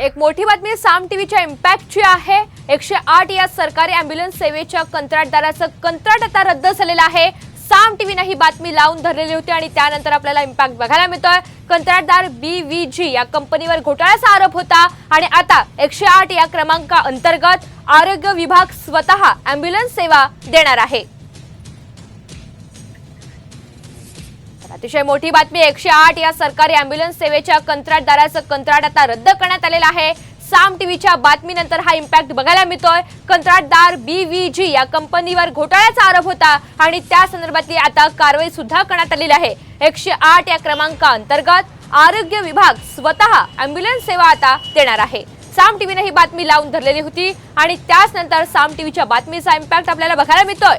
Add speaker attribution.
Speaker 1: एक मोठी बातमी साम टीव्हीच्या इम्पॅक्टची आहे. एकशे आठ या सरकारी अँब्युलन्स सेवेच्या कंत्राटदाराचं कंत्राट आता रद्द झालेलं आहे. साम टीव्हीनं ही बातमी लावून धरलेली होती आणि त्यानंतर आपल्याला इम्पॅक्ट बघायला मिळतोय. कंत्राटदार बी व्ही जी या कंपनीवर घोटाळ्याचा आरोप होता आणि आता एकशे आठ या क्रमांका अंतर्गत आरोग्य विभाग स्वतः अँब्युलन्स सेवा देणार आहे. अतिशय मोठी बातमी एकशे आठ या सरकारी अँब्युलन्स सेवेच्या कंत्राटदाराचं कंत्राट आता रद्द करण्यात आलेलं आहे. साम टीव्हीच्या बातमीनंतर हा इम्पॅक्ट बघायला मिळतोय. कंत्राटदार बी व्ही जी या कंपनीवर घोटाळ्याचा आरोप होता आणि त्या संदर्भातली आता कारवाई सुद्धा करण्यात आलेली आहे. एकशे आठ या क्रमांका अंतर्गत आरोग्य विभाग स्वतः अँब्युलन्स सेवा आता देणार आहे. साम टीव्हीने ही बातमी लावून धरलेली होती आणि त्याच नंतर साम टीव्हीच्या बातमीचा इम्पॅक्ट आपल्याला बघायला मिळतोय.